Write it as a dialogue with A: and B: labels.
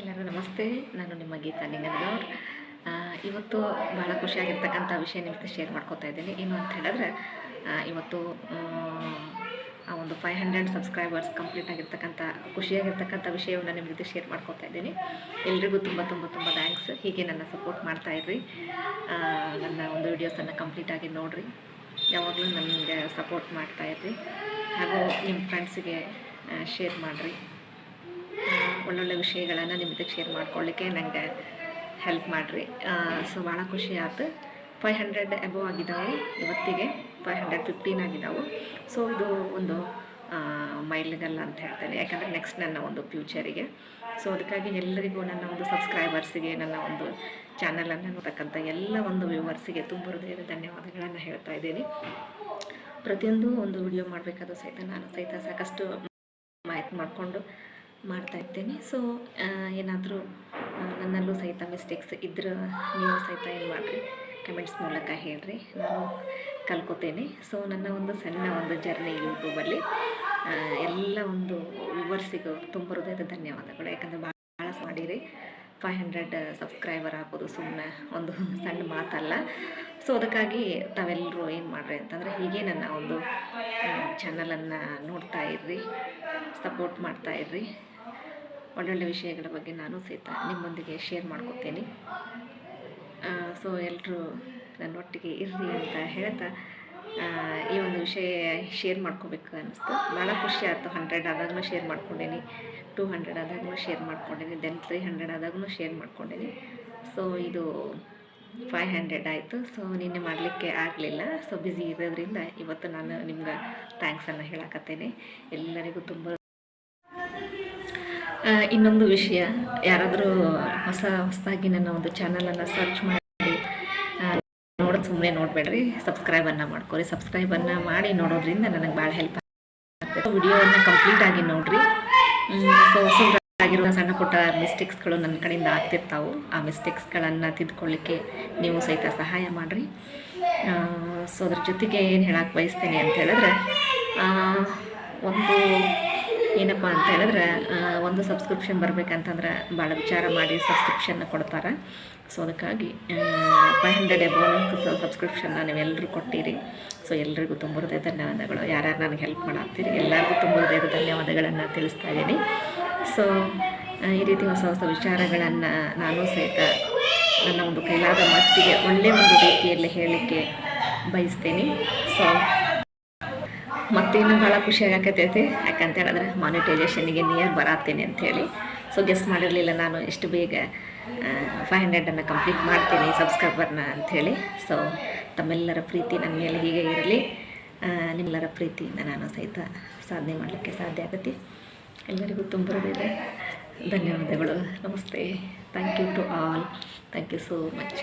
A: ಎಲ್ಲರಿಗೂ ನಮಸ್ತೆ. ನಾನು ನಿಮ್ಮ ಗೀತಾ ನಿಂಗನವ್ರು ಇವತ್ತು ಭಾಳ ಖುಷಿಯಾಗಿರ್ತಕ್ಕಂಥ ವಿಷಯ ನಿಮ್ಮ ಜೊತೆ ಶೇರ್ ಮಾಡ್ಕೋತಾ ಇದ್ದೀನಿ. ಏನು ಅಂತ ಹೇಳಿದ್ರೆ ಇವತ್ತು, ಆ ಒಂದು ಫೈವ್ ಹಂಡ್ರೆಡ್ ಸಬ್ಸ್ಕ್ರೈಬರ್ಸ್ ಕಂಪ್ಲೀಟ್ ಆಗಿರ್ತಕ್ಕಂಥ, ಖುಷಿಯಾಗಿರ್ತಕ್ಕಂಥ ವಿಷಯವನ್ನು ನಿಮ್ಮ ಜೊತೆ ಶೇರ್ ಮಾಡ್ಕೋತಾ ಇದ್ದೀನಿ. ಎಲ್ರಿಗೂ ತುಂಬ ತುಂಬ ತುಂಬ ಥ್ಯಾಂಕ್ಸ್ ಹೀಗೆ ನನ್ನ ಸಪೋರ್ಟ್ ಮಾಡ್ತಾ ಇರ್ರಿ. ನನ್ನ ಒಂದು ವೀಡಿಯೋಸನ್ನು ಕಂಪ್ಲೀಟಾಗಿ ನೋಡಿರಿ. ಯಾವಾಗಲೂ ನನಗೆ ಸಪೋರ್ಟ್ ಮಾಡ್ತಾ ಇರ್ರಿ. ಹಾಗೂ ನಿಮ್ಮ ಫ್ರೆಂಡ್ಸಿಗೆ ಶೇರ್ ಮಾಡಿರಿ. ಒಳ್ಳೊಳ್ಳೆ ವಿಷಯಗಳನ್ನು ನಿಮ್ಮ ಜೊತೆ ಶೇರ್ ಮಾಡ್ಕೊಳ್ಳಿಕ್ಕೆ ನನಗೆ ಹೆಲ್ಪ್ ಮಾಡಿರಿ. ಸೊ ಭಾಳ ಖುಷಿ ಆಯ್ತು ಫೈವ್ ಹಂಡ್ರೆಡ್ ಎಬೋ ಆಗಿದ್ದಾವೆ ಇವತ್ತಿಗೆ ಫೈವ್ ಹಂಡ್ರೆಡ್ ಫಿಫ್ಟೀನ್ ಆಗಿದ್ದಾವೆ ಸೊ ಇದು ಒಂದು ಮೈಲಿಗಲ್ಲ ಅಂತ ಹೇಳ್ತೇನೆ. ಯಾಕಂದರೆ ನೆಕ್ಸ್ಟ್ ನನ್ನ ಒಂದು ಫ್ಯೂಚರಿಗೆ ಸೊ ಅದಕ್ಕಾಗಿ ಎಲ್ಲರಿಗೂ ನನ್ನ ಒಂದು ಸಬ್ಸ್ಕ್ರೈಬರ್ಸಿಗೆ ನನ್ನ ಒಂದು ಚಾನಲನ್ನು ನೋಡ್ತಕ್ಕಂಥ ಎಲ್ಲ ಒಂದು ವ್ಯೂವರ್ಸಿಗೆ ತುಂಬ ಹೃದಯದ ಧನ್ಯವಾದಗಳನ್ನು ಹೇಳ್ತಾ ಇದ್ದೀನಿ. ಪ್ರತಿಯೊಂದು ಒಂದು ವಿಡಿಯೋ ಮಾಡಬೇಕಾದ್ರೂ ಸಹಿತ ನಾನು ಸಹಿತ ಸಾಕಷ್ಟು ಮಾಹಿತಿ ಮಾಡಿಕೊಂಡು ಮಾಡ್ತಾ ಇದ್ದೇನೆ. ಸೊ ಏನಾದರೂ ನನ್ನಲ್ಲೂ ಸಹಿತ ಮಿಸ್ಟೇಕ್ಸ್ ಇದ್ರೆ ನೀವು ಸಹಿತ ಏನು ಮಾಡಿರಿ? ಕಮೆಂಟ್ಸ್ ಮೂಲಕ ಹೇಳ್ರಿ. ನಾನು ಕಲ್ಕೋತೇನೆ. ಸೊ ನನ್ನ ಒಂದು ಸಣ್ಣ ಒಂದು ಜರ್ನಿ ಯೂಟ್ಯೂಬಲ್ಲಿ. ಎಲ್ಲ ಒಂದು ವ್ಯೂವರ್ಸಿಗೂ ತುಂಬ ಹೃದಯದ ಧನ್ಯವಾದಗಳು. ಯಾಕಂದರೆ ಭಾಳ ಮಾಡಿರಿ. ಫೈವ್ ಹಂಡ್ರೆಡ್ ಸಬ್ಸ್ಕ್ರೈಬರ್ ಆಗೋದು ಸುಮ್ಮನೆ ಒಂದು ಸಣ್ಣ ಮಾತಲ್ಲ. ಸೊ ಅದಕ್ಕಾಗಿ ತಾವೆಲ್ಲರೂ ಏನು ಮಾಡ್ರಿ ಅಂತಂದರೆ ಹೀಗೆ ನನ್ನ ಒಂದು ಚಾನಲನ್ನು ನೋಡ್ತಾ ಇರ್ರಿ ಸಪೋರ್ಟ್ ಮಾಡ್ತಾ ಇರ್ರಿ. ಒಳ್ಳೊಳ್ಳೆ ವಿಷಯಗಳ ಬಗ್ಗೆ ನಾನು ಸಹಿತ ನಿಮ್ಮೊಂದಿಗೆ ಶೇರ್ ಮಾಡ್ಕೊತೀನಿ. ಸೊ ಎಲ್ಲರೂ ನನ್ನೊಟ್ಟಿಗೆ ಇರ್ರಿ ಅಂತ ಹೇಳ್ತಾ ಈ ಒಂದು ವಿಷಯ ಶೇರ್ ಮಾಡ್ಕೋಬೇಕು ಅನ್ನಿಸ್ತು. ಭಾಳ ಖುಷಿ ಆಯಿತು ಹಂಡ್ರೆಡ್ ಆದಾಗೂ ಶೇರ್ ಮಾಡ್ಕೊಂಡೇನಿ. ಟೂ ಹಂಡ್ರೆಡ್ ಆದಾಗೂ ಶೇರ್ ಮಾಡ್ಕೊಂಡೇನಿ ದೆನ್ ತ್ರೀ ಹಂಡ್ರೆಡ್ ಆದಾಗೂ ಶೇರ್ ಮಾಡ್ಕೊಂಡೇನಿ. ಸೊ ಇದು ಫೈವ್ ಹಂಡ್ರೆಡ್ ಆಯಿತು. ಸೊ ನಿನ್ನೆ ಮಾಡಲಿಕ್ಕೆ ಆಗಲಿಲ್ಲ. ಸೊ ಬ್ಯುಸಿ ಇರೋದ್ರಿಂದ ಇವತ್ತು ನಾನು ನಿಮ್ಗೆ ಥ್ಯಾಂಕ್ಸನ್ನು ಹೇಳಕತ್ತೇನೆ. ಎಲ್ಲರಿಗೂ ತುಂಬ ಇನ್ನೊಂದು ವಿಷಯ. ಯಾರಾದರೂ ಹೊಸ, ಹೊಸದಾಗಿ ನನ್ನ ಒಂದು ಚಾನಲನ್ನು ಸರ್ಚ್ ಮಾಡಿ ನೋಡೋದು ಸುಮ್ಮನೆ ನೋಡಬೇಡ್ರಿ. ಸಬ್ಸ್ಕ್ರೈಬನ್ನು ಮಾಡ್ಕೊರಿ. ಸಬ್ಸ್ಕ್ರೈಬನ್ನು ಮಾಡಿ ನೋಡೋದ್ರಿಂದ ನನಗೆ ಭಾಳ ಹೆಲ್ಪ್ ಆಗ್ತದೆ. ವಿಡಿಯೋವನ್ನು ಕಂಪ್ಲೀಟಾಗಿ ನೋಡಿರಿ. ಸೊ ಆಗಿರೋ ಸಣ್ಣ ಪುಟ್ಟ ಮಿಸ್ಟೇಕ್ಸ್ಗಳು ನನ್ನ ಕಡೆಯಿಂದ ಆಗ್ತಿರ್ತಾವೆ. ಆ ಮಿಸ್ಟೇಕ್ಸ್ಗಳನ್ನು ತಿದ್ಕೊಳ್ಳಿಕ್ಕೆ ನೀವು ಸಹಿತ ಸಹಾಯ ಮಾಡಿರಿ. ಸೊ ಅದ್ರ ಜೊತೆಗೆ ಏನು ಹೇಳಕ್ಕೆ ಬಯಸ್ತೀನಿ ಅಂತ ಹೇಳಿದ್ರೆ ಒಂದು ಏನಪ್ಪ ಅಂತ ಹೇಳಿದ್ರೆ ಒಂದು ಸಬ್ಸ್ಕ್ರಿಪ್ಷನ್ ಬರಬೇಕಂತಂದ್ರೆ ಭಾಳ ವಿಚಾರ ಮಾಡಿ ಸಬ್ಸ್ಕ್ರಿಪ್ಷನ್ನ ಕೊಡ್ತಾರೆ. ಸೊ ಅದಕ್ಕಾಗಿ ಫೈವ್ ಹಂಡ್ರೆಡ್ ಅಬೌಂಟ್ ಸಬ್ಸ್ಕ್ರಿಪ್ಷನ್ನ ನೀವೆಲ್ಲರೂ ಕೊಟ್ಟಿರಿ. ಸೊ ಎಲ್ರಿಗೂ ತುಂಬ ಹೃದಯ ಧನ್ಯವಾದಗಳು. ಯಾರ್ಯಾರು ನನಗೆ ಹೆಲ್ಪ್ ಮಾಡಾಕ್ತೀರಿ, ಎಲ್ಲರಿಗೂ ತುಂಬ ಹೃದಯದ ಧನ್ಯವಾದಗಳನ್ನು ತಿಳಿಸ್ತಾ ಇದ್ದೀನಿ. ಸೊ ಈ ರೀತಿ ಹೊಸ ಹೊಸ ವಿಚಾರಗಳನ್ನು ನಾನು ಸಹಿತ ನನ್ನ ಒಂದು ಕೈಲಾದ ಮಟ್ಟಿಗೆ ಒಳ್ಳೆಯ ಒಂದು ರೀತಿಯಲ್ಲಿ ಹೇಳಲಿಕ್ಕೆ ಬಯಸ್ತೀನಿ. ಸೊ ಮತ್ತೇನು ಭಾಳ ಖುಷಿ ಆಗಕತ್ತೈತಿ ಯಾಕಂತ ಹೇಳಿದ್ರೆ ಮಾನಿಟೈಸೇಷನಿಗೆ ನಿಯರ್ ಬರತ್ತೇನೆ ಅಂಥೇಳಿ ಸೊ ಗೆಸ್ ಮಾಡಿರಲಿಲ್ಲ ನಾನು ಎಷ್ಟು ಬೇಗ ಫೈವ್ ಹಂಡ್ರೆಡನ್ನು ಕಂಪ್ಲೀಟ್ ಮಾಡ್ತೀನಿ ಸಬ್ಸ್ಕ್ರೈಬರ್ನ ಅಂಥೇಳಿ ಸೊ ತಮ್ಮೆಲ್ಲರ ಪ್ರೀತಿ ನನ್ನ ಮೇಲೆ ಹೀಗೆ ಇರಲಿ. ನಿಮ್ಮೆಲ್ಲರ ಪ್ರೀತಿಯಿಂದ ನಾನು ಸಹಿತ ಸಾಧನೆ ಮಾಡಲಿಕ್ಕೆ ಸಾಧ್ಯ ಆಗತ್ತೆ. ಎಲ್ಲರಿಗೂ ತುಂಬ ಹೃದಯದ ಧನ್ಯವಾದಗಳು ನಮಸ್ತೆ thank you to all thank you so much